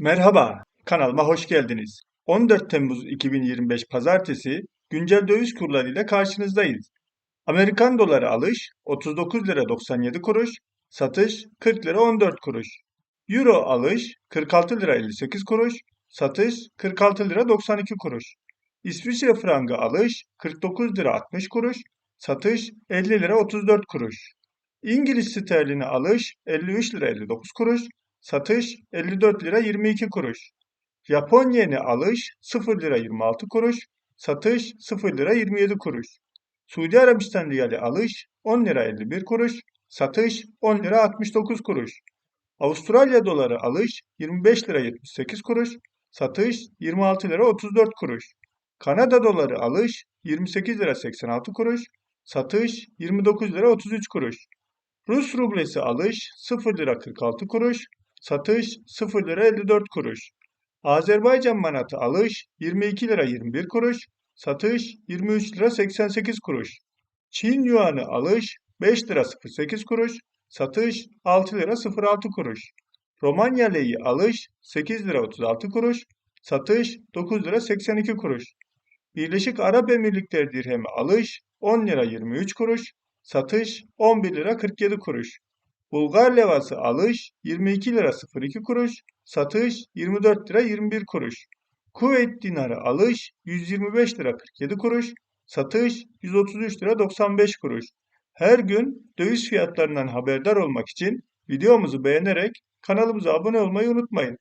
Merhaba, kanalıma hoş geldiniz. 14 Temmuz 2025 Pazartesi güncel döviz kurları ile karşınızdayız. Amerikan doları alış 39 lira 97 kuruş, satış 40 lira 14 kuruş. Euro alış 46 lira 58 kuruş, satış 46 lira 92 kuruş. İsviçre frangı alış 49 lira 60 kuruş, satış 50 lira 34 kuruş. İngiliz sterlini alış 53 lira 59 kuruş, satış 54 lira 22 kuruş. Japon yeni alış 0 lira 26 kuruş, satış 0 lira 27 kuruş. Suudi Arabistan riyali alış 10 lira 51 kuruş, satış 10 lira 69 kuruş. Avustralya doları alış 25 lira 78 kuruş, satış 26 lira 34 kuruş. Kanada doları alış 28 lira 86 kuruş, satış 29 lira 33 kuruş. Rus rublesi alış 0 lira 46 kuruş, satış 0 lira 54 kuruş. Azerbaycan manatı alış 22 lira 21 kuruş, satış 23 lira 88 kuruş. Çin yuanı alış 5 lira 08 kuruş, satış 6 lira 06 kuruş. Romanya leyi alış 8 lira 36 kuruş, satış 9 lira 82 kuruş. Birleşik Arap Emirlikleri dirhemi alış 10 lira 23 kuruş, satış 11 lira 47 kuruş. Bulgar levası alış 22 lira 02 kuruş, satış 24 lira 21 kuruş. Kuveyt dinarı alış 125 lira 47 kuruş, satış 133 lira 95 kuruş. Her gün döviz fiyatlarından haberdar olmak için videomuzu beğenerek kanalımıza abone olmayı unutmayın.